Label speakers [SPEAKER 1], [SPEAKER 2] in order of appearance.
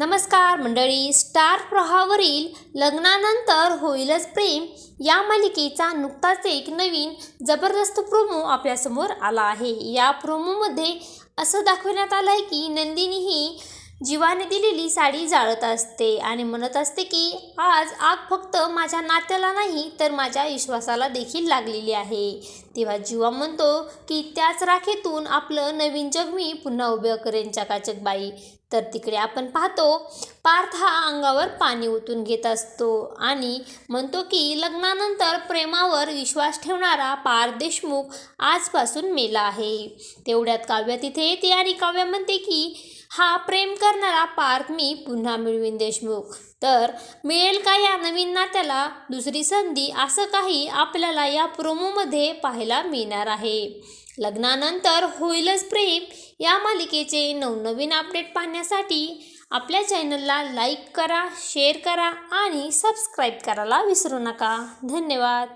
[SPEAKER 1] नमस्कार मंडळी स्टार प्रवाहावरील लग्नानंतर होईलच प्रेम या मालिकेचा नुकताच एक नवीन जबरदस्त प्रोमो आपल्यासमोर आला आहे. या प्रोमोमध्ये असं दाखवण्यात आलं आहे की नंदिनी ही जीवाने दिलेली साडी जाळत असते आणि म्हणत असते की आज आग फक्त माझ्या नात्याला नाही तर माझ्या विश्वासाला देखील लागलेली आहे. तेव्हा जीवा म्हणतो की त्याच राखेतून आपलं नवीन जग मी पुन्हा उभं करेन चकाचक बाई. तर तिकडे आपण पाहतो पार्थ हा अंगावर पाणी ओतून घेत असतो आणि म्हणतो की लग्नानंतर प्रेमावर विश्वास ठेवणारा पार्थ देशमुख आजपासून मेला आहे. तेवढ्यात काव्य तिथे येते आणि काव्य म्हणते की हा प्रेम करणारा पार्थ मी पुन्हा मिळवीन देशमुख. तर मिळेल का या नवीन नात्याला? दुसरी संधी असं काही आपल्याला या प्रोमोमध्ये पाहायला मिळणार आहे. लग्नानंतर होईलच प्रेम. या मालिकेचे नवनवीन अपडेट पाहण्यासाठी आपल्या चॅनलला लाईक करा शेअर करा आणि सबस्क्राईब करायला विसरू नका. धन्यवाद.